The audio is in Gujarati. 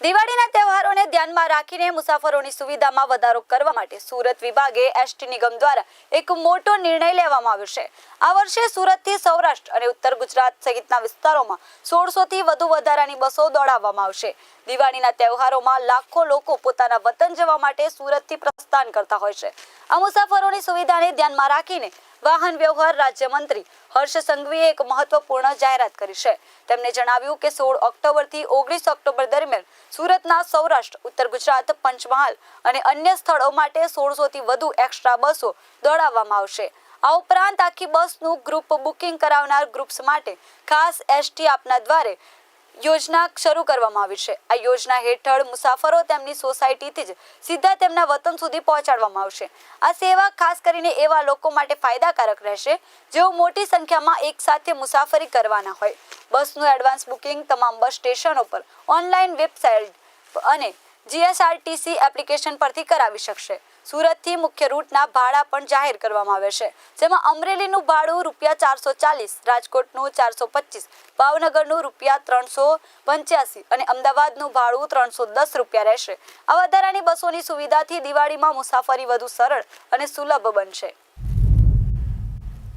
દિવાળીના તહેવારોને ધ્યાનમાં રાખીને મુસાફરોની સુવિધામાં વધારો કરવા માટે સુરત વિભાગે એસટી નિગમ દ્વારા એક મોટો નિર્ણય લેવામાં આવ્યો છે. આ વર્ષે સુરતથી સૌરાષ્ટ્ર અને ઉત્તર ગુજરાત સહિતના વિસ્તારોમાં સોળસોથી વધુ વધારાની બસો દોડાવવામાં આવશે. દિવાળીના તહેવારોમાં લાખો લોકો પોતાના વતન જવા માટે સુરતથી પ્રસ્થાન કરતા હોય છે. આ મુસાફરોની સુવિધાને ધ્યાનમાં રાખીને વાહન વ્યવહાર રાજ્યમંત્રી હર્ષ સંઘવીએ એક મહત્વપૂર્ણ જાહેરાત કરી છે. તેમણે જણાવ્યું કે સોળ ઓક્ટોબરથી ઓગણીસ ઓક્ટોબર દરમિયાન સુરતના સૌરાષ્ટ્ર, ઉત્તર ગુજરાત, પંચમહાલ અને અન્ય સ્થળો માટે સોળસો થી વધુ એક્સ્ટ્રા બસો દોડાવવામાં આવશે. આ ઉપરાંત આખી બસનું ગ્રુપ બુકિંગ કરાવનાર ગ્રુપ્સ માટે ખાસ એસટી આપના દ્વારે યોજના શરૂ કરવામાં આવી છે. આ યોજના હેઠળ મુસાફરો તેમની સોસાયટીથી જ સીધા તેમના વતન સુધી પહોંચાડવામાં આવશે. આ સેવા ખાસ કરીને એવા લોકો માટે ફાયદાકારક રહેશે, જેઓ મોટી સંખ્યામાં એકસાથે મુસાફરી કરવાના હોય. બસનું એડવાન્સ બુકિંગ તમામ બસ સ્ટેશનો પર ઓનલાઈન વેબસાઇટ અને જીએસઆરટીસી એપ્લિકેશન પરથી કરાવી શકશે. સુરતથી મુખ્ય રૂટના ભાડા પણ જાહેર કરવામાં આવે છે. જેમાં અમરેલીનું ભાડું રૂપિયા ચારસો ચાલીસ, રાજકોટનું ચારસો પચીસ, ભાવનગરનું રૂપિયા ત્રણસો પંચ્યાસી અને અમદાવાદનું ભાડું ત્રણસો દસ રૂપિયા રહેશે. આ વધારાની બસોની સુવિધાથી દિવાળીમાં મુસાફરી વધુ સરળ અને સુલભ બનશે.